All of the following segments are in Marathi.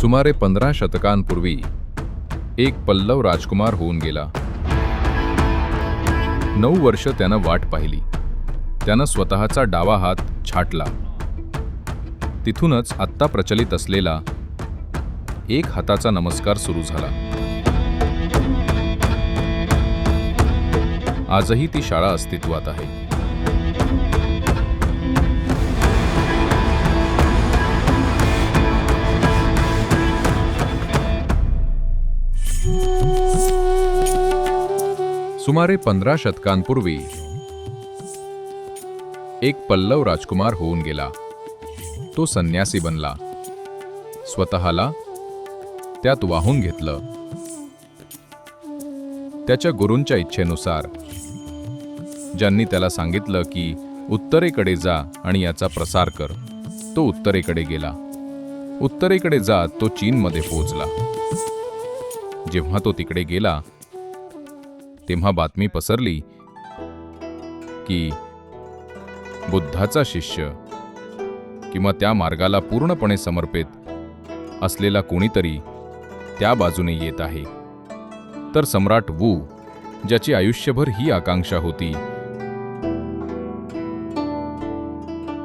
सुमारे पंधरा शतकांपूर्वी एक पल्लव राजकुमार होऊन गेला. नऊ वर्ष त्यानं वाट पाहिली. त्यानं स्वतःचा डावा हात छाटला. तिथूनच आत्ता प्रचलित असलेला एक हाताचा नमस्कार सुरू झाला. आजही ती शाळा अस्तित्वात आहे. सुमारे पंधरा शतकांपूर्वी एक पल्लव राजकुमार होऊन गेला. तो संन्यासी बनला. स्वतःला त्यात वाहून घेतलं. त्याच्या गुरूंच्या इच्छेनुसार ज्यांनी त्याला सांगितलं की उत्तरेकडे जा आणि याचा प्रसार कर. तो उत्तरेकडे गेला. उत्तरेकडे जात तो चीनमध्ये पोहोचला. जेव्हा तो तिकडे गेला तेव्हा बातमी पसरली की बुद्धाचा शिष्य किंवा त्या मार्गाला पूर्णपणे समर्पित असलेला कोणीतरी त्या बाजूने येत आहे. तर सम्राट वू ज्याची आयुष्यभर ही आकांक्षा होती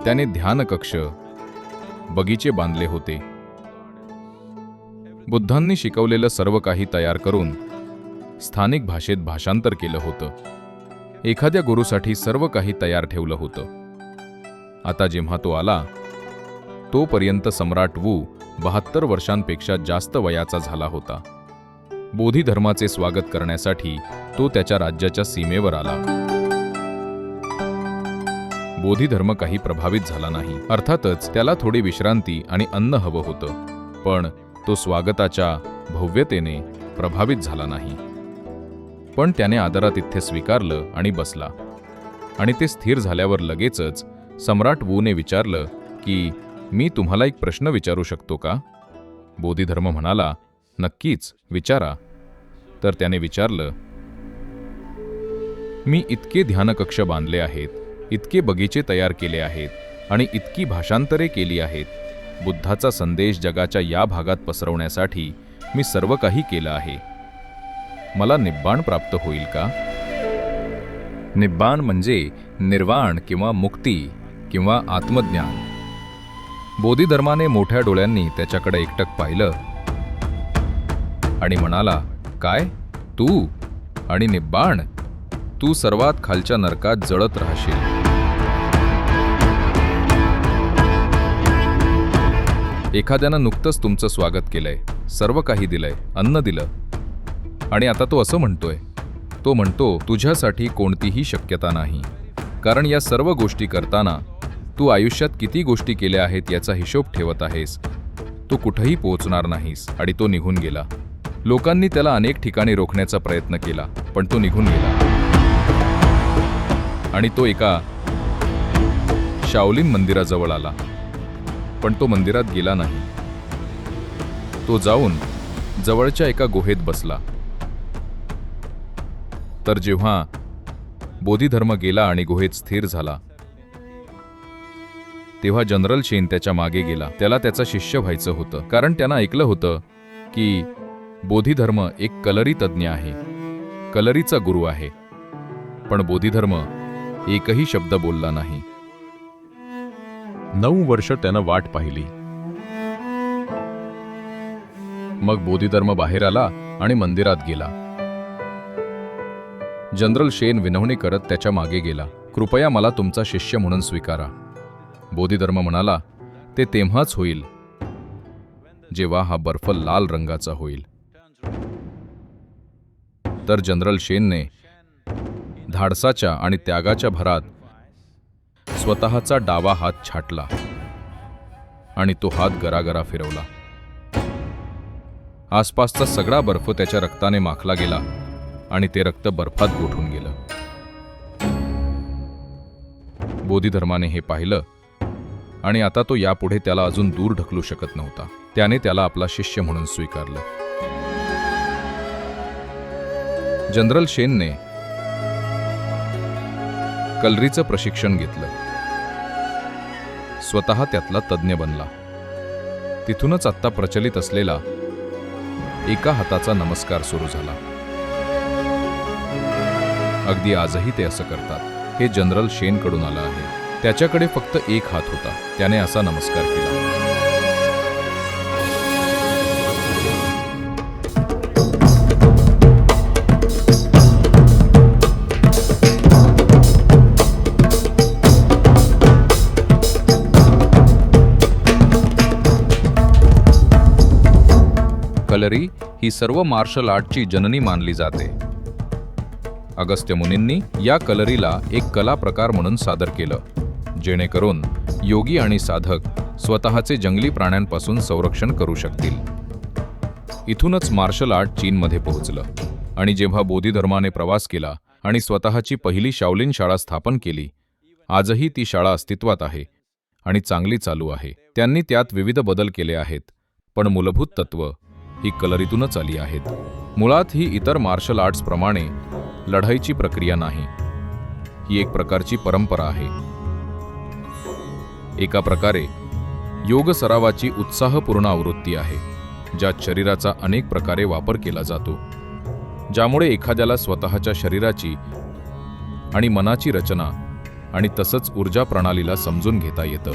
त्याने ध्यानकक्ष बगीचे बांधले होते. बुद्धांनी शिकवलेलं सर्व काही तयार करून स्थानिक भाषेत भाषांतर केलं होतं. एखाद्या गुरुसाठी सर्व काही तयार ठेवलं होतं. आता जेव्हा तो आला तोपर्यंत सम्राट वू बहात्तर वर्षांपेक्षा जास्त वयाचा झाला होता. बोधी धर्माचे स्वागत करण्यासाठी तो त्याच्या राज्याच्या सीमेवर आला. बोधी धर्म काही प्रभावित झाला नाही. अर्थातच त्याला थोडी विश्रांती आणि अन्न हवं होतं. पण तो स्वागताच्या भव्यतेने प्रभावित झाला नाही. पण त्याने आदरात इथे स्वीकारलं आणि बसला. आणि ते स्थिर झाल्यावर लगेचच सम्राट वूने विचारलं की मी तुम्हाला एक प्रश्न विचारू शकतो का? बोधिधर्म म्हणाला नक्कीच विचारा. तर त्याने विचारलं मी इतके ध्यानकक्ष बांधले आहेत इतके बगीचे तयार केले आहेत आणि इतकी भाषांतरे केली आहेत बुद्धाचा संदेश जगाच्या या भागात पसरवण्यासाठी मी सर्व काही केलं आहे. मला निब्बाण प्राप्त होईल का? निब्बाण म्हणजे निर्वाण किंवा मुक्ती किंवा आत्मज्ञान. बोधिधर्माने मोठ्या डोळ्यांनी त्याच्याकडे एकटक पाहिलं. आणि म्हणाला काय? तू? आणि निब्बाण? तू सर्वात खालच्या नरकात जळत राहशील. एखाद्यानं नुकतंच तुमचं स्वागत केलंय सर्व काही दिलंय अन्न दिलं. आणि आता तो असं म्हणतोय तो म्हणतो तुझ्यासाठी कोणतीही शक्यता नाही. कारण या सर्व गोष्टी करताना तू आयुष्यात किती गोष्टी केल्या आहेत याचा हिशोब ठेवत आहेस. तू कुठंही पोहोचणार नाहीस आणि तो निघून गेला. लोकांनी त्याला अनेक ठिकाणी रोखण्याचा प्रयत्न केला पण तो निघून गेला. आणि तो एका शाओलिन मंदिराजवळ आला. पण तो मंदिरात गेला नाही. तो जाऊन जवळच्या एका गुहेत बसला. तर जेव्हा बोधिधर्म गेला आणि गुहेत स्थिर झाला तेव्हा जनरल शेन त्याच्यामागे गेला. त्याला त्याचा शिष्य व्हायचं होतं. कारण त्यानं ऐकलं होतं की बोधिधर्म एक कलरी तज्ज्ञ आहे. कलरीचा गुरु आहे. पण बोधिधर्म एकही शब्द बोलला नाही. नऊ वर्ष त्यानं वाट पाहिली. मग बोधिधर्म बाहेर आला आणि मंदिरात गेला. जनरल शेन विनवणी करत त्याच्यामागे गेला. कृपया मला तुमचा शिष्य म्हणून स्वीकारा. बोधिधर्म म्हणाला ते तेव्हाच होईल जेव्हा हा बर्फ लाल रंगाचा होईल. तर जनरल शेनने धाडसाच्या आणि त्यागाच्या भरात स्वतःचा डावा हात छाटला आणि तो हात गरागरा फिरवला. आसपासचा सगळा बर्फ त्याच्या रक्ताने माखला गेला आणि ते रक्त बर्फात गोठून गेलं. बोधिधर्माने हे पाहिलं आणि आता तो यापुढे त्याला अजून दूर ढकलू शकत नव्हता. त्याने त्याला आपला शिष्य म्हणून स्वीकारलं. जनरल शेनने कलरीचं प्रशिक्षण घेतलं. स्वतः त्यातला तज्ज्ञ बनला. तिथूनच आत्ता प्रचलित असलेला एका हाताचा नमस्कार सुरू झाला. अगदी आजही ते असं करतात. हे जनरल शेनकडून आलं आहे. त्याच्याकडे फक्त एक हात होता. त्याने असा नमस्कार केला. कलरी ही सर्व मार्शल आर्टची जननी मानली जाते. अगस्त्य मुनींनी या कलरीला एक कला प्रकार म्हणून सादर केलं जेणेकरून योगी आणि साधक स्वतःचे जंगली प्राण्यांपासून संरक्षण करू शकतील. इथूनच मार्शल आर्ट चीनमध्ये पोहोचलं आणि जेव्हा बोधी धर्माने प्रवास केला आणि स्वतःची पहिली शाओलिन शाळा स्थापन केली आजही ती शाळा अस्तित्वात आहे आणि चांगली चालू आहे. त्यांनी त्यात विविध बदल केले आहेत पण मूलभूत तत्व ही कलरीतूनच आली आहेत. मुळात ही इतर मार्शल आर्ट्सप्रमाणे लढाईची प्रक्रिया नाही. ही एक प्रकारची परंपरा आहे. एका प्रकारे योग सरावाची उत्साहपूर्ण आवृत्ती आहे ज्यात शरीराचा अनेक प्रकारे वापर केला जातो. ज्यामुळे एखाद्याला स्वतःच्या शरीराची आणि मनाची रचना आणि तसंच ऊर्जा प्रणालीला समजून घेता येतं.